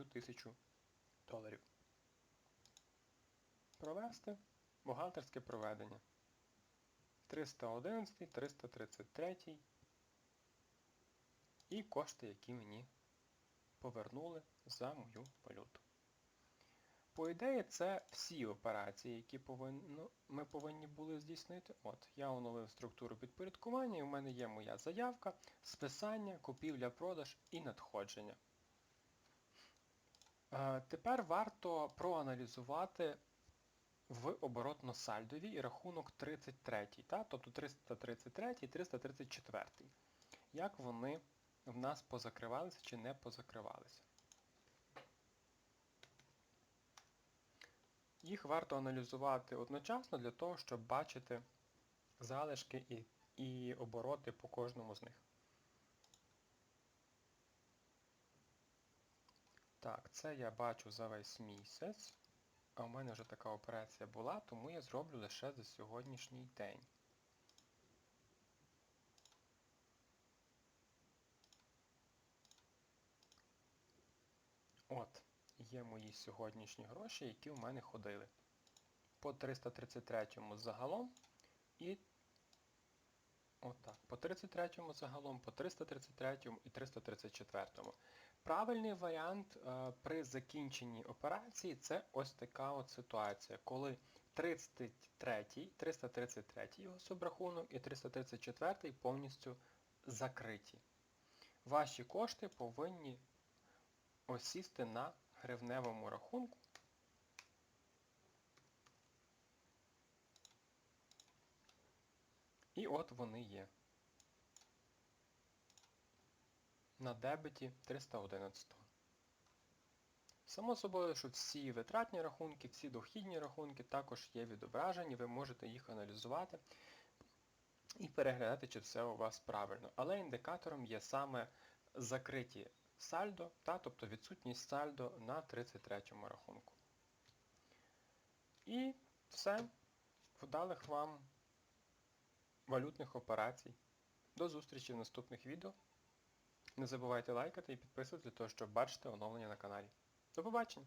мою 1000 доларів. Провести бухгалтерське проведення. 311, 333 і кошти, які мені повернули за мою валюту. По ідеї, це всі операції, які повинно, ми повинні були здійснити. От, я оновив структуру підпорядкування, і в мене є моя заявка, списання, купівля-продаж і надходження. Е, тепер варто проаналізувати в оборотно-сальдовій рахунок 33, та? тобто 333 і 334. Як вони в нас позакривалися чи не позакривалися. Їх варто аналізувати одночасно для того, щоб бачити залишки і, і обороти по кожному з них. Так, це я бачу за весь місяць. А у мене вже така операція була, тому я зроблю лише за сьогоднішній день. От, є мої сьогоднішні гроші, які в мене ходили. По 333 загалом і отак, по 33 загалом, по 333 і 334. Правильний варіант е, при закінченні операції це ось така от ситуація, коли 33, 333 його субрахунок і 334 повністю закриті. Ваші кошти повинні осісти на гривневому рахунку. І от вони є. На дебеті 311. Само собою, що всі витратні рахунки, всі дохідні рахунки також є відображені, ви можете їх аналізувати і переглядати, чи все у вас правильно. Але індикатором є саме закриті сальдо, та, тобто відсутність сальдо на 33 му рахунку. І все. Вдалих вам валютних операцій. До зустрічі в наступних відео. Не забувайте лайкати і підписувати, для того, щоб бачити оновлення на каналі. До побачення!